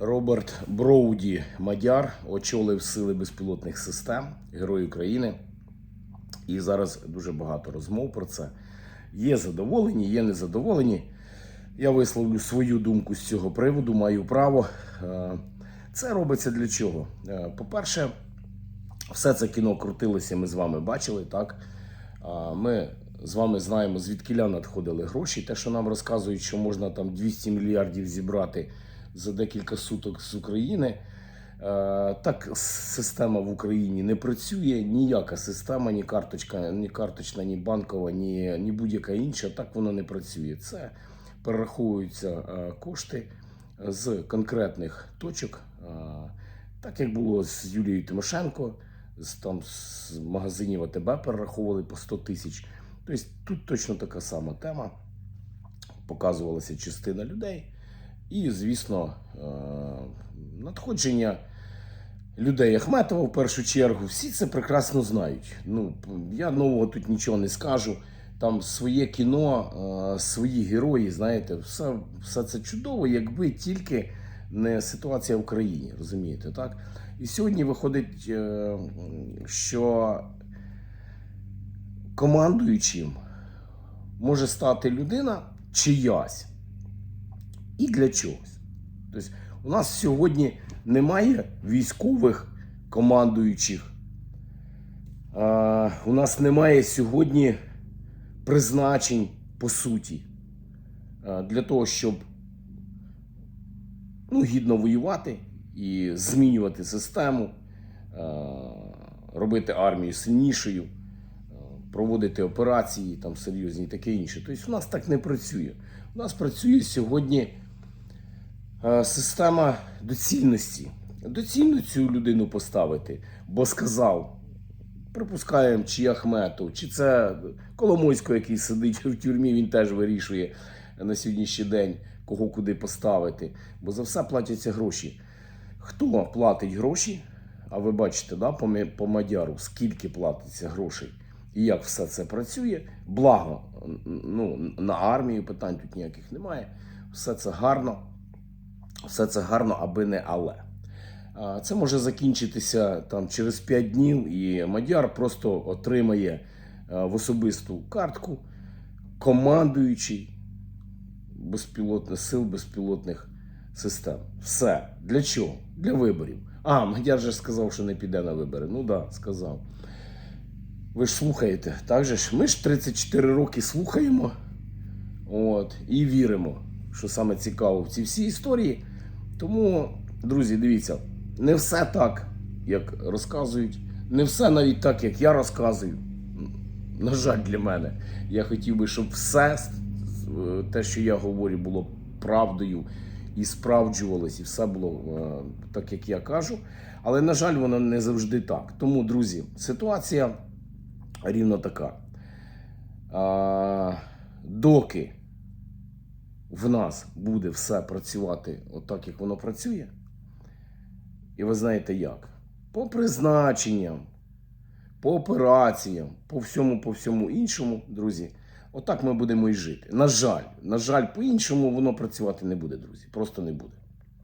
Роберт Броуді Мадяр очолив сили безпілотних систем, Герой України. І зараз дуже багато розмов про це. Є задоволені, є незадоволені. Я висловлю свою думку з цього приводу, маю право. Е, Це робиться для чого? Е, По-перше, все це кіно крутилося, ми з вами бачили, так? Ми з вами знаємо, звідкіля надходили гроші. Те, що нам розказують, що можна там 200 мільярдів зібрати за декілька суток з України. Е, Так система в Україні не працює. Ніяка система, ні карточка, ні карточна, ні банкова, ні, ні будь-яка інша. Так воно не працює. Це перераховуються е, кошти з конкретних точок, е, так як було з Юлією Тимошенко, з там з магазинів АТБ перераховували по 100 тисяч. Тобто тут точно така сама тема. Показувалася частина людей. І, звісно, е, надходження людей Ахметова в першу чергу. Всі це прекрасно знають. Ну, я нового тут нічого не скажу. Там своє кіно, е, свої герої, знаєте, все, все це чудово, якби тільки не ситуація в країні, розумієте, так? І сьогодні виходить, е, що командуючим може стати людина чиясь і для чогось. Тобто, у нас сьогодні немає військових командуючих. У нас немає сьогодні призначень по суті для того, щоб ну, гідно воювати і змінювати систему, робити армію сильнішою, проводити операції там серйозні таке інше. Тобто у нас так не працює. У нас працює сьогодні система доцільності. Доцільно цю людину поставити, бо сказав, припускаємо, чи Ахметов, чи це Коломойсько, який сидить в тюрмі, він теж вирішує на сьогоднішній день, кого куди поставити. Бо за все платяться гроші. Хто платить гроші? А ви бачите, да, по Мадяру, скільки платиться грошей і як все це працює. Благо, ну, на армію питань тут ніяких немає. Все це гарно, все це гарно, аби не але. Це може закінчитися там через 5 днів, і Мадяр просто отримає е, в особисту картку командуючий безпілотних сил безпілотних систем. Все. Для чого? Для виборів. А, Мадяр же сказав, що не піде на вибори. Ну так, да, сказав. Ви ж слухаєте, так же ж? Ми ж 34 роки слухаємо от, і віримо, що саме цікаво в цій всій історії. Тому, друзі, дивіться, не все так, як розказують, не все навіть так, як я розказую. На жаль, для мене. Я хотів би, щоб все е, те, що я говорю, було правдою і справджувалось, і все було е, так, як я кажу. Але, на жаль, воно не завжди так. Тому, друзі, ситуація рівно така. Доки в нас буде все працювати отак, як воно працює, і ви знаєте як? По призначенням, по операціям, по всьому, по всьому іншому, друзі, отак ми будемо і жити. На жаль, на жаль, по-іншому воно працювати не буде, друзі. Просто не буде.